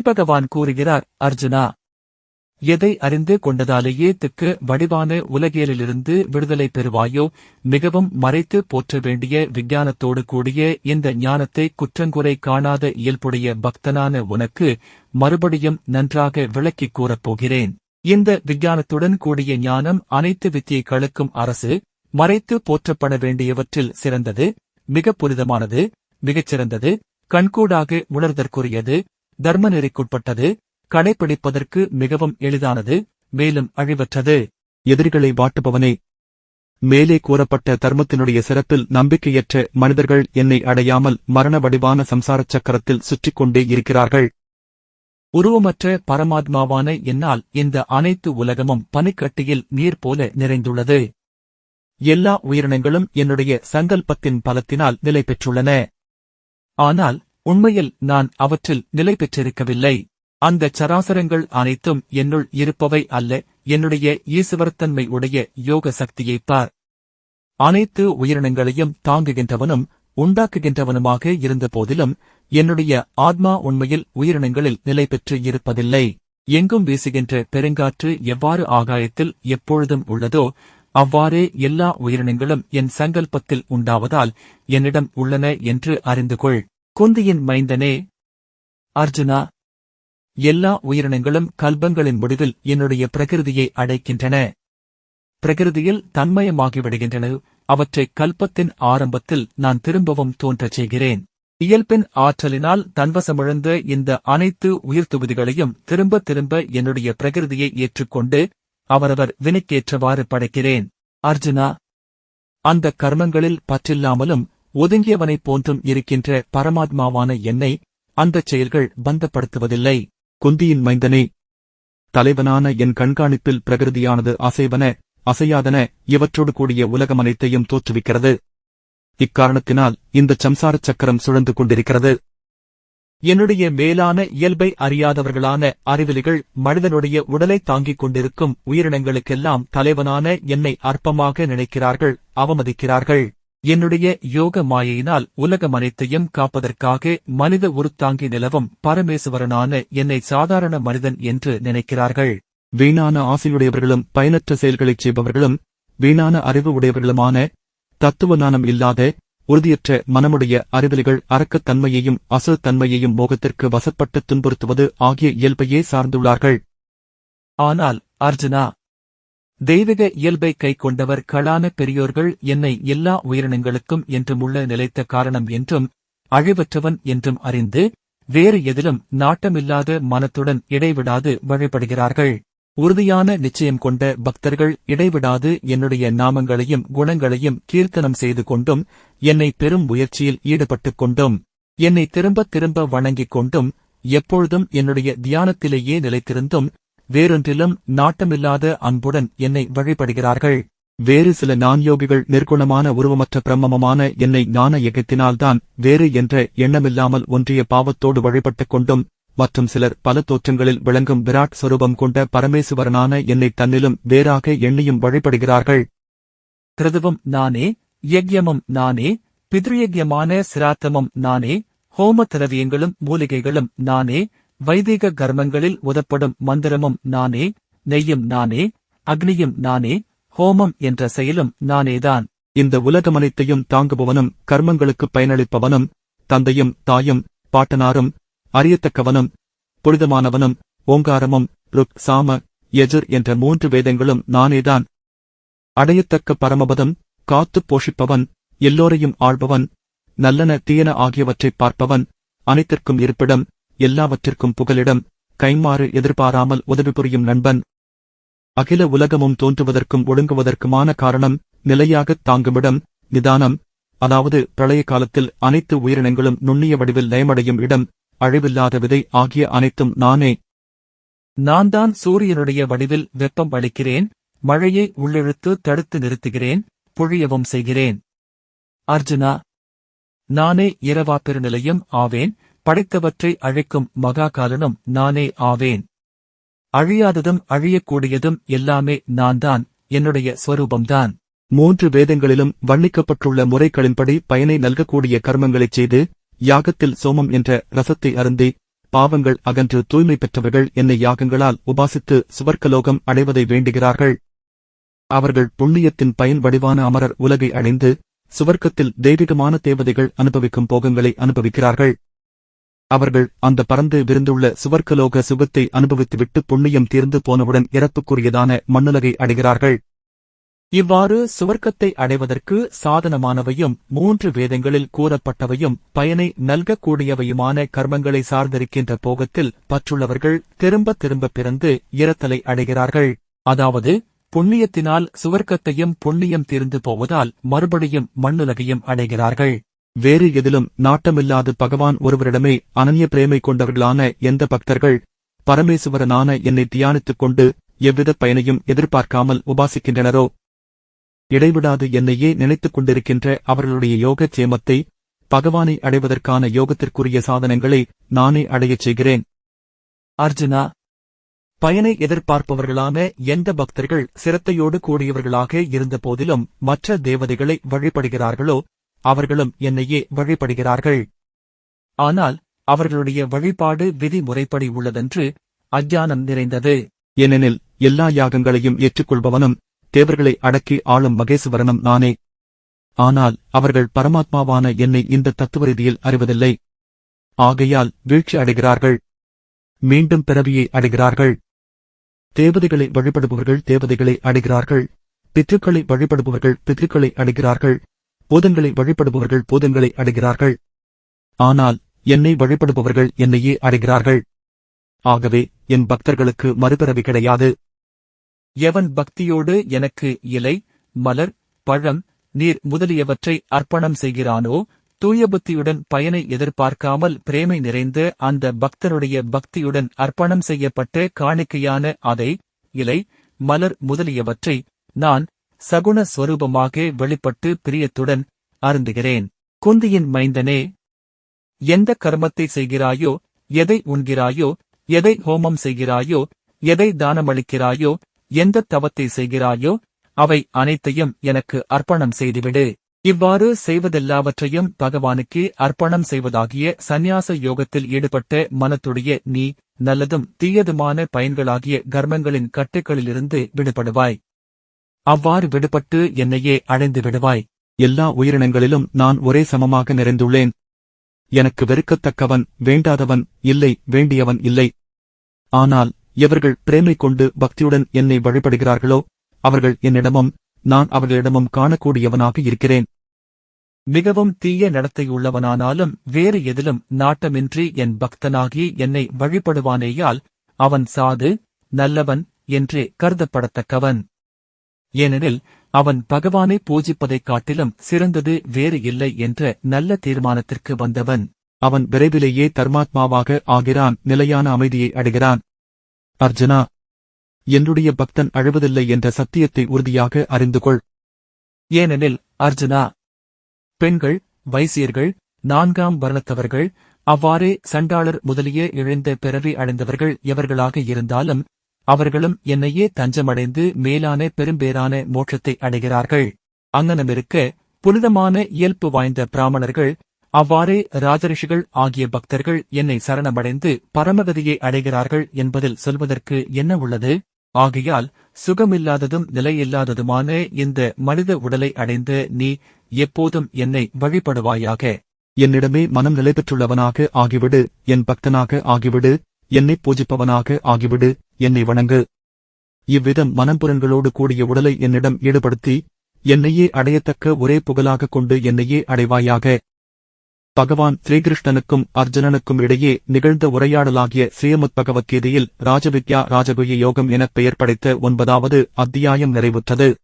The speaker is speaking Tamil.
ஸ்ரீபகவான் கூறுகிறார் அர்ஜுனா எதை அறிந்து கொண்டதாலேயே திக்கு வடிவான உலகியலிலிருந்து விடுதலை பெறுவாயோ? மிகவும் மறைத்து போற்ற வேண்டிய விஞ்ஞானத்தோடு கூடிய இந்த ஞானத்தை குற்றங்குறை காணாத இயல்புடைய பக்தனான உனக்கு மறுபடியும் நன்றாக விளக்கிக் கூறப் போகிறேன். இந்த விஞ்ஞானத்துடன் கூடிய ஞானம் அனைத்து வித்தியைகளுக்கும் அரசு மறைத்து போற்றப்பட வேண்டியவற்றில் சிறந்தது மிக புனிதமானது மிகச்சிறந்தது கண்கூடாக உணர்தற்குரியது தர்ம நெறிக்குட்பட்டது கடைபிடிப்பதற்கு மிகவும் எளிதானது மேலும் அழிவற்றது. எதிரிகளை வாட்டுபவனே மேலே கூறப்பட்ட தர்மத்தினுடைய சிறப்பில் நம்பிக்கையற்ற மனிதர்கள் என்னை அடையாமல் மரண வடிவான சம்சாரச் சக்கரத்தில் சுற்றிக் கொண்டே இருக்கிறார்கள். உருவமற்ற பரமாத்மாவான என்னால் இந்த அனைத்து உலகமும் பனிக்கட்டியில் நீர் போல நிறைந்துள்ளது. எல்லா உயிரினங்களும் என்னுடைய சங்கல்பத்தின் பலத்தினால் நிலை பெற்றுள்ளன ஆனால் உண்மையில் நான் அவற்றில் நிலை பெற்றிருக்கவில்லை. அந்த சராசரங்கள் அனைத்தும் என்னுள் இருப்பவை அல்ல என்னுடைய ஈசுவரத்தன்மை உடைய யோக சக்தியைப் பார். அனைத்து உயிரினங்களையும் தாங்குகின்றவனும் உண்டாக்குகின்றவனுமாக இருந்த போதிலும் என்னுடைய ஆத்மா உண்மையில் உயிரினங்களில் நிலை பெற்று இருப்பதில்லை. எங்கும் வீசுகின்ற பெருங்காற்று எவ்வாறு ஆகாயத்தில் எப்பொழுதும் உள்ளதோ அவ்வாறே எல்லா உயிரினங்களும் என் சங்கல்பத்தில் உண்டாவதால் என்னிடம் உள்ளன என்று அறிந்து கொள் குந்தியின் மைந்தனே. அர்ஜுனா எல்லா உயிரினங்களும் கல்பங்களின் முடிவில் என்னுடைய பிரகிருதியை அடைக்கின்றன. பிரகிருதியில் தன்மயமாகிவிடுகின்றன. அவற்றை கல்பத்தின் ஆரம்பத்தில் நான் திரும்பவும் தோன்றச் செய்கிறேன். இயல்பின் ஆற்றலினால் தன்வசமிழந்த இந்த அனைத்து உயிர்த்துவிதிகளையும் திரும்ப திரும்ப என்னுடைய பிரகிருதியை ஏற்றுக்கொண்டு அவரவர் வினைக்கேற்றவாறு படைக்கிறேன். அர்ஜுனா அந்த கர்மங்களில் பற்றில்லாமலும் ஒதுங்கியவனைப் போன்றும் இருக்கின்ற பரமாத்மாவான என்னை அந்தச் செயல்கள் பந்தப்படுத்துவதில்லை. குந்தியின் மைந்தனே தலைவனான என் கண்காணிப்பில் பிரகிருதியானது அசைவன அசையாதன இவற்றோடு கூடிய உலகமனைத்தையும் தோற்றுவிக்கிறது. இக்காரணத்தினால் இந்த சம்சாரச் சக்கரம் சுழந்து கொண்டிருக்கிறது. என்னுடைய மேலான இயல்பை அறியாதவர்களான அறிவிலிகள் மனிதனுடைய உடலை தாங்கிக் கொண்டிருக்கும் உயிரினங்களுக்கெல்லாம் தலைவனான என்னை அற்பமாக நினைக்கிறார்கள் அவமதிக்கிறார்கள். என்னுடைய யோக மாயையினால் உலகம் அனைத்தையும் காப்பதற்காக மனித உருத்தாங்கி நிலவும் பரமேசுவரனான என்னை சாதாரண மனிதன் என்று நினைக்கிறார்கள். வீணான ஆசையுடையவர்களும் பயனற்ற செயல்களைச் செய்பவர்களும் வீணான அறிவு உடையவர்களுமான தத்துவ ஞானம் இல்லாத உறுதியற்ற மனமுடைய அறிவலிகள் அரக்கத்தன்மையையும் அசுத்தன்மையையும் மோகத்திற்கு வசப்பட்டு துன்புறுத்துவது ஆகிய இயல்பையே சார்ந்துள்ளார்கள். ஆனால் அர்ஜுனா தெய்வீக இயல்பை கைக்கொண்டவர் களான பெரியோர்கள் என்னை எல்லா உயிரினங்களுக்கும் என்றும் உள்ள நிலைத்த காரணம் என்றும் அழிவற்றவன் என்றும் அறிந்து வேறு எதிலும் நாட்டமில்லாத மனத்துடன் இடைவிடாது வழிபடுகிறார்கள். உறுதியான நிச்சயம் கொண்ட பக்தர்கள் இடைவிடாது என்னுடைய நாமங்களையும் குணங்களையும் கீர்த்தனம் செய்து கொண்டும் என்னை பெரும் முயற்சியில் ஈடுபட்டுக் கொண்டும் என்னை திரும்பத் திரும்ப வணங்கிக் கொண்டும் எப்பொழுதும் என்னுடைய தியானத்திலேயே நிலைத்திருந்தும் வேறொன்றிலும் நாட்டமில்லாத அன்புடன் என்னை வழிபடுகிறார்கள். வேறு சில நான்யோகிகள் நிர்குணமான உருவமற்ற பிரம்மமான என்னை ஞான இயக்கத்தினால்தான் வேறு என்ற எண்ணமில்லாமல் ஒன்றிய பாவத்தோடு வழிபட்டுக் கொண்டும் மற்றும் சிலர் பல தோற்றங்களில் விளங்கும் விராட் சொரூபம் கொண்ட பரமேசுவரனான என்னை தன்னிலும் வேறாக எண்ணியும் வழிபடுகிறார்கள். கிருதுவம் நானே யக்யமும் நானே பித்ருயக்யமான சிராத்தமும் நானே ஹோம திரவியங்களும் மூலிகைகளும் நானே வைதிக கர்மங்களில் உதப்படும் மந்திரமும் நானே நெய்யும் நானே அக்னியும் நானே ஹோமம் என்ற செயலும் நானேதான். இந்த உலகமனைத்தையும் தாங்குபவனும் கர்மங்களுக்கு பயனளிப்பவனும் தந்தையும் தாயும் பாட்டனாரும் அறியத்தக்கவனும் புனிதமானவனும் ஓங்காரமும் ருக் சாம எஜிர் என்ற மூன்று வேதங்களும் நானேதான். அடையத்தக்க பரமபதம் காத்துப் போஷிப்பவன் எல்லோரையும் ஆள்பவன் நல்லன தீயன ஆகியவற்றைப் பார்ப்பவன் அனைத்திற்கும் இருப்பிடம் எல்லாவற்றிற்கும் புகலிடம் கைமாறு எதிர்பாராமல் உதவி புரியும் நண்பன். அகில உலகமும் தோன்றுவதற்கும் ஒடுங்குவதற்குமான காரணம் நிலையாகத் தாங்குமிடம் நிதானம் அதாவது பிரளய காலத்தில் அனைத்து உயிரினங்களும் நுண்ணிய வடிவில் லயமடையும் இடம் அழிவில்லாத விதை ஆகிய அனைத்தும் நானே. நான் தான் சூரியனுடைய வடிவில் வெப்பம் அளிக்கிறேன் மழையை உள்ளிழுத்து தடுத்து நிறுத்துகிறேன் பொழியவும் செய்கிறேன். அர்ஜுனா நானே இரவா பெருநிலையும் ஆவேன் படைத்தவற்றை அழிக்கும் மகாகாலனும் நானே ஆவேன். அழியாததும் அழியக்கூடியதும் எல்லாமே நான்தான் என்னுடைய ஸ்வரூபம்தான். மூன்று வேதங்களிலும் வர்ணிக்கப்பட்டுள்ள முறைகளின்படி பயனை நல்கக்கூடிய கர்மங்களைச் செய்து யாகத்தில் சோமம் என்ற ரசத்தை அருந்தி பாவங்கள் அகன்று தூய்மை பெற்றவர்கள் என்னை யாகங்களால் உபாசித்து சுவர்க்கலோகம் அடைவதை வேண்டுகிறார்கள். அவர்கள் புண்ணியத்தின் பயன் வடிவான அமரர் உலகை அடைந்து சுவர்க்கத்தில் தெய்வீகமான தேவதைகள் அனுபவிக்கும் போகங்களை அனுபவிக்கிறார்கள். அவர்கள் அந்த பறந்து விருந்துள்ள சுவர்க்கலோக சுகத்தை அனுபவித்துவிட்டு புண்ணியம் தீர்ந்து போனவுடன் இறப்புக்குரியதான மண்ணுலகை அடைகிறார்கள். இவ்வாறு சுவர்க்கத்தை அடைவதற்கு சாதனமானவையும் மூன்று வேதங்களில் கூறப்பட்டவையும் பயனை நல்கக்கூடியவையுமான கர்மங்களை சார்ந்திருக்கின்ற போகத்தில் பற்றுள்ளவர்கள் திரும்ப திரும்ப பிறந்து இறத்தலை அடைகிறார்கள். அதாவது புண்ணியத்தினால் சுவர்க்கத்தையும் புண்ணியம் தீர்ந்து போவதால் மறுபடியும் மண்ணுலகையும் அடைகிறார்கள். வேறு எதிலும் நாட்டமில்லாது பகவான் ஒருவரிடமே அனநிய பிரேமை கொண்டவர்களான எந்த பக்தர்கள் பரமேசுவரனான என்னை தியானித்துக் கொண்டு எவ்வித பயனையும் எதிர்பார்க்காமல் உபாசிக்கின்றனரோ? இடைவிடாது என்னையே நினைத்துக் கொண்டிருக்கின்ற அவர்களுடைய யோக சேமத்தை பகவானை அடைவதற்கான யோகத்திற்குரிய சாதனங்களை நானே அடையச் செய்கிறேன். அர்ஜுனா பயனை எதிர்பார்ப்பவர்களான எந்த பக்தர்கள் சிரத்தையோடு கூடியவர்களாக இருந்த போதிலும் மற்ற தேவதைகளை வழிபடுகிறார்களோ அவர்களும் என்னையே வழிபடுகிறார்கள். ஆனால் அவர்களுடைய வழிபாடு விதிமுறைப்படி உள்ளதென்று அஞ்ஞானம் நிறைந்தது. ஏனெனில் எல்லா யாகங்களையும் ஏற்றுக்கொள்பவனும் தேவர்களை அடக்கி ஆளும் மகேசுவரனும் நானே. ஆனால் அவர்கள் பரமாத்மாவான என்னை இந்த தத்துவ ரீதியில் அறிவதில்லை. ஆகையால் வீழ்ச்சி அடைகிறார்கள். மீண்டும் பிறவியை அடைகிறார்கள். தேவதைகளை வழிபடுபவர்கள் தேவதைகளை அடைகிறார்கள். பித்ருக்களை வழிபடுபவர்கள் பித்ருக்களை அடைகிறார்கள். பூதங்களை வழிபடுபவர்கள் பூதங்களை அடைகிறார்கள். ஆனால் என்னை வழிபடுபவர்கள் என்னையே அடைகிறார்கள். ஆகவே என் பக்தர்களுக்கு மறுபிறவி கிடையாது. எவன் பக்தியோடு எனக்கு இலை மலர் பழம் நீர் முதலியவற்றை அர்ப்பணம் செய்கிறானோ தூய புத்தியுடன் பயனை எதிர்பார்க்காமல் பிரேமை நிறைந்த அந்த பக்தருடைய பக்தியுடன் அர்ப்பணம் செய்யப்பட்ட காணிக்கையான அதை இலை மலர் முதலியவற்றை நான் சகுண ஸ்வரூபமாக வெளிப்பட்டு பிரியத்துடன் அருந்துகிறேன். குந்தியின் மைந்தனே எந்த கர்மத்தை செய்கிறாயோ எதை உண்கிறாயோ எதை ஹோமம் செய்கிறாயோ எதை தானமளிக்கிறாயோ எந்த தவத்தை செய்கிறாயோ அவை அனைத்தையும் எனக்கு அர்ப்பணம் செய்துவிடு. இவ்வாறு செய்வதெல்லாவற்றையும் பகவானுக்கு அர்ப்பணம் செய்வதாகிய சந்நியாச யோகத்தில் ஈடுபட்ட மனத்துடைய நீ நல்லதும் தீயதுமான பயன்களாகிய கர்மங்களின் கட்டுக்களிலிருந்து விடுபடுவாய். அவ்வாறு விடுபட்டு என்னையே அடைந்து விடுவாய். எல்லா உயிரினங்களிலும் நான் ஒரே சமமாக நிறைந்துள்ளேன். எனக்கு வெறுக்கத்தக்கவன் வேண்டாதவன் இல்லை வேண்டியவன் இல்லை. ஆனால் எவர்கள் பிரேமை கொண்டு பக்தியுடன் என்னை வழிபடுகிறார்களோ அவர்கள் என்னிடமும் நான் அவர்களிடமும் காணக்கூடியவனாக இருக்கிறேன். மிகவும் தீய நடத்தையுள்ளவனானாலும் வேறு எதிலும் நாட்டமின்றி என் பக்தனாகி என்னை வழிபடுவானேயால் அவன் சாது நல்லவன் என்றே கருதப்படத்தக்கவன். ஏனெனில் அவன் பகவானை பூஜிப்பதைக் காட்டிலும் சிறந்தது வேறு இல்லை என்ற நல்ல தீர்மானத்திற்கு வந்தவன். அவன் விரைவிலேயே தர்மாத்மாவாக ஆகிறான் நிலையான அமைதியை அடைகிறான். அர்ஜுனா என்னுடைய பக்தன் அழுவதில்லை என்ற சத்தியத்தை உறுதியாக அறிந்து கொள். ஏனெனில் அர்ஜுனா பெண்கள் வைசியர்கள் நான்காம் வர்ணத்தவர்கள் அவ்வாறே சண்டாளர் முதலிய இழைந்த பிறவி அடைந்தவர்கள் எவர்களாக இருந்தாலும் அவர்களும் என்னையே தஞ்சமடைந்து மேலான பெரும்பேரான மோட்சத்தை அடைகிறார்கள். அங்கனமிருக்க புனிதமான இயல்பு வாய்ந்த பிராமணர்கள் அவ்வாறே ராஜரிஷிகள் ஆகிய பக்தர்கள் என்னை சரணமடைந்து பரமகதியை அடைகிறார்கள் என்பதில் சொல்வதற்கு என்ன உள்ளது? ஆகையால் சுகமில்லாததும் நிலையில்லாததுமான இந்த மனித உடலை அடைந்து நீ எப்போதும் என்னை வழிபடுவாயாக. என்னிடமே மனம் நிலை பெற்றுள்ளவனாக ஆகிவிடு என் பக்தனாக ஆகிவிடு என்னை பூஜிப்பவனாக ஆகிவிடு என்னை வணங்கு. இவ்விதம் மனம்புறன்களோடு கூடிய உடலை என்னிடம் ஈடுபடுத்தி என்னையே அடையத்தக்க ஒரே புகழாகக் கொண்டு என்னையே அடைவாயாக. பகவான் ஸ்ரீகிருஷ்ணனுக்கும் அர்ஜுனனுக்கும் இடையே நிகழ்ந்த உரையாடலாகிய ஸ்ரீமத் பகவத்கீதையில் ராஜவித்யா ராஜகுய யோகம் எனப் பெயர் படைத்த ஒன்பதாவது அத்தியாயம் நிறைவுற்றது.